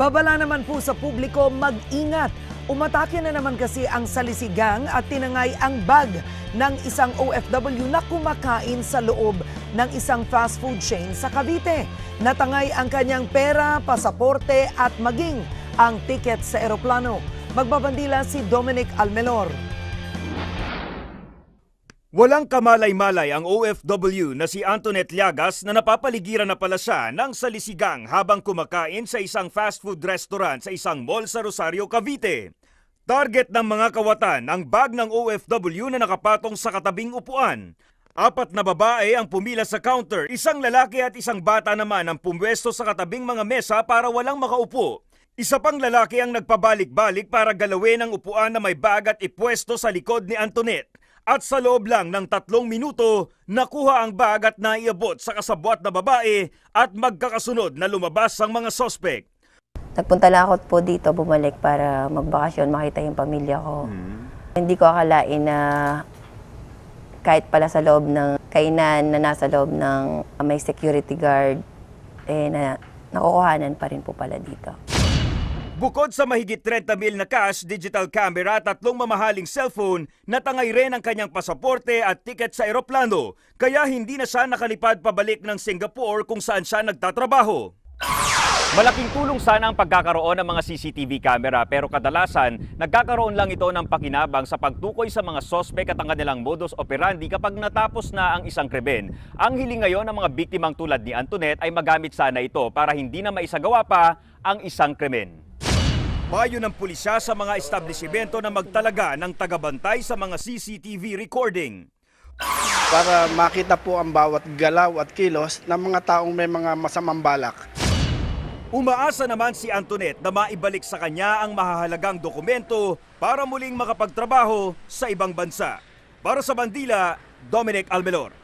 Babala naman po sa publiko mag-ingat. Umatake na naman kasi ang salisigang at tinangay ang bag ng isang OFW na kumakain sa loob ng isang fast food chain sa Cavite. Natangay ang kanyang pera, pasaporte at maging ang ticket sa eroplano. Magbabandila si Dominic Almelor. Walang kamalay-malay ang OFW na si Antoinette Llagas na napapaligiran na pala siya ng salisigang habang kumakain sa isang fast food restaurant sa isang mall sa Rosario, Cavite. Target ng mga kawatan ang bag ng OFW na nakapatong sa katabing upuan. Apat na babae ang pumila sa counter, isang lalaki at isang bata naman ang pumwesto sa katabing mga mesa para walang makaupo. Isa pang lalaki ang nagpabalik-balik para galawin ang upuan na may bag at ipwesto sa likod ni Antoinette. At sa loob lang ng tatlong minuto, nakuha ang bag at naiabot sa kasabwat na babae at magkakasunod na lumabas ang mga sospek. Nagpunta lang ako po dito, bumalik para magbakasyon, makita yung pamilya ko. Hindi ko akalain na kahit pala sa loob ng kainan na nasa loob ng may security guard, eh na nakukuhanan pa rin po pala dito. Bukod sa mahigit 30 mil na cash, digital camera at tatlong mamahaling cellphone, natangay rin ang kanyang pasaporte at tiket sa eroplano, kaya hindi na siya nakalipad pabalik ng Singapore kung saan siya nagtatrabaho. Malaking tulong sana ang pagkakaroon ng mga CCTV camera pero kadalasan nagkakaroon lang ito ng pakinabang sa pagtukoy sa mga sospek at ang kanilang modus operandi kapag natapos na ang isang krimen. Ang hiling ngayon ng mga biktimang tulad ni Antoinette ay magamit sana ito para hindi na maisagawa pa ang isang krimen. Payo ng pulisya sa mga establishmento na magtalaga ng tagabantay sa mga CCTV recording. para makita po ang bawat galaw at kilos ng mga taong may mga masamang balak. Umaasa naman si Antoinette na maibalik sa kanya ang mahahalagang dokumento para muling makapagtrabaho sa ibang bansa. Para sa Bandila, Dominic Almelor.